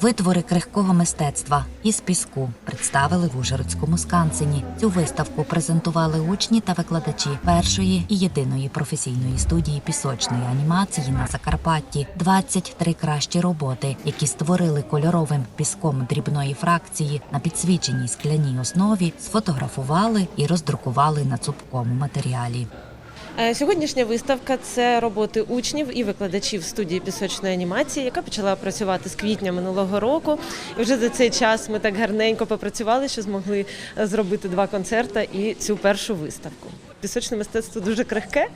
Витвори крихкого мистецтва із піску представили в Ужгородському скансені. Цю виставку презентували учні та викладачі першої і єдиної професійної студії пісочної анімації на Закарпатті. 23 кращі роботи, які створили кольоровим піском дрібної фракції на підсвіченій скляній основі, сфотографували і роздрукували на цупкому матеріалі. Е, Сьогоднішня виставка це роботи учнів і викладачів студії пісочної анімації, яка почала працювати з квітня минулого року. І вже за цей час ми так гарненько попрацювали, що змогли е, зробити два концерти і цю першу виставку. Пісочне мистецтво дуже крихке,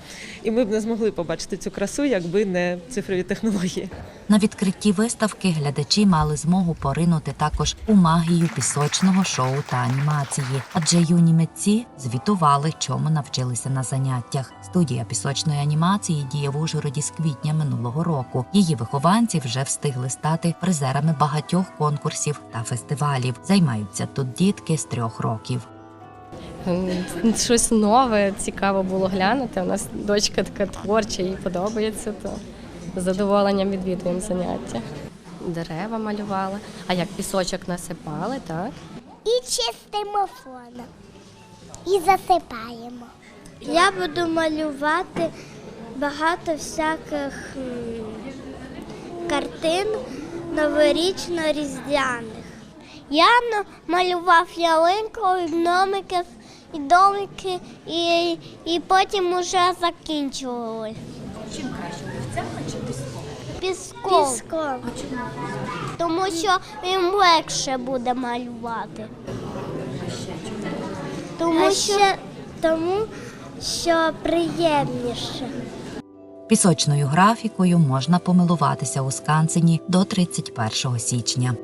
і ми б не змогли побачити цю красу, якби не цифрові технології. На відкритті виставки глядачі мали змогу поринути також у магію пісочного шоу та анімації, адже юні митці звітували, чому навчилися на заняттях. Студія пісочної анімації діє в Ужгороді з квітня минулого року. Її вихованці вже встигли стати призерами багатьох конкурсів та фестивалів. Займаються тут дітки з трьох років. Щось нове, цікаво було глянути. У нас дочка така творча, їй подобається, то з задоволенням відвідуємо заняття. Дерева малювали, а як пісочок насипали, так? і чистимо фоном. І засипаємо. Я буду малювати багато всяких картин новорічно-різдвяних. Я малював ялинку, і гномиків, і домики, і, і потім уже закінчували. Чим краще? чи піском? Піском. Тому що їм легше буде малювати. Тому що, тому що приємніше. Пісочною графікою можна помилуватися у скансені до 31 січня.